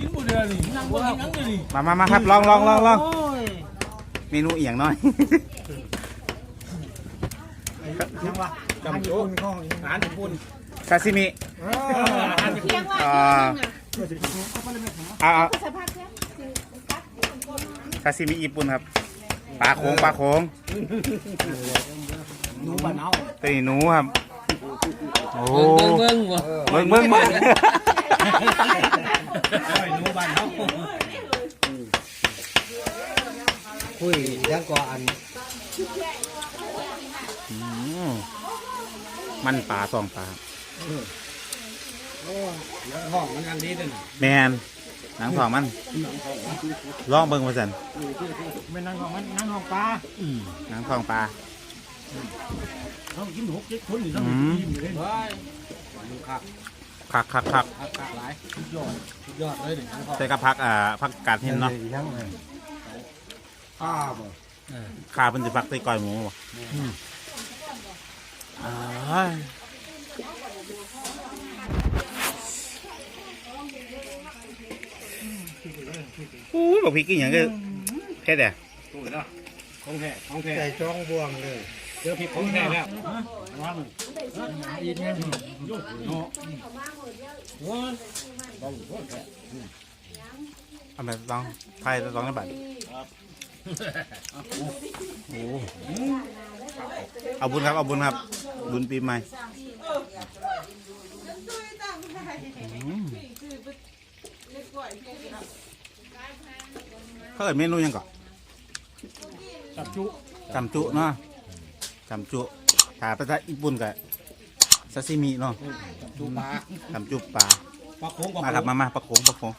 นี่นั่งบนนั่งเลยนี่มามามาครับลองลองลองลองโอ้ยเมนูเอียงหน่อยยังวะจำจุอาหารญี่ปุ่นซาซิมิอาหารญี่ปุ่นเพียงว่าอ่าเเอาเอาสภาพเนี้ยซาซิมิญี่ปุ่นครับปลาโขงปลาโขงหนูบ้านเอาตัวนี้หนูครับโอ้เบิ่งเบิ่งเบิ่งบ่เบิ่ง เบิ่งเบิ่งหนูบ้านเอาคุยยังก่ออันอืมมันปลาสองปลายังห้องมันอันนี้ด้วยแมนหนังทองมันลองเบิ่งมาสันไม่นั่งของมันนั่งของปลาหนังทองปลาเขากินหกเจ็ดคนนี่ต้องอืมกินเลยเฮ้ยมันคัก คักคักคักคักคักหลายสุดยอดสุดยอดเลยหนึ่งทั้งห้องใส่กับพักอ่าพักกาดเห็นเนาะยังไงข้าบ่ขาเป็นสิพักใส่ก้อยหมูบ่อ้ายอู้ยบอกพริกกี่อย่างก็แค่แต่ตู้เนาะของแท้ของแท้ใส่จ้องบวงเลย เจอพริกของแท้แล้วว่างอีกเนี่ยเนาะเอาไปลองไทยลองได้บัดโอ้เอาบุญครับ เอาบุญครับ บุญปีใหม่เขาเอิดเมนูยังก่อนจับจุจำจุเนาะ จำจุถ้าภาษาญี่ปุ่นกับซาซิมิเนาะจูปลาจำจุปลาปลาโค้งปลามาครับมามาปลาโขงปลาโขง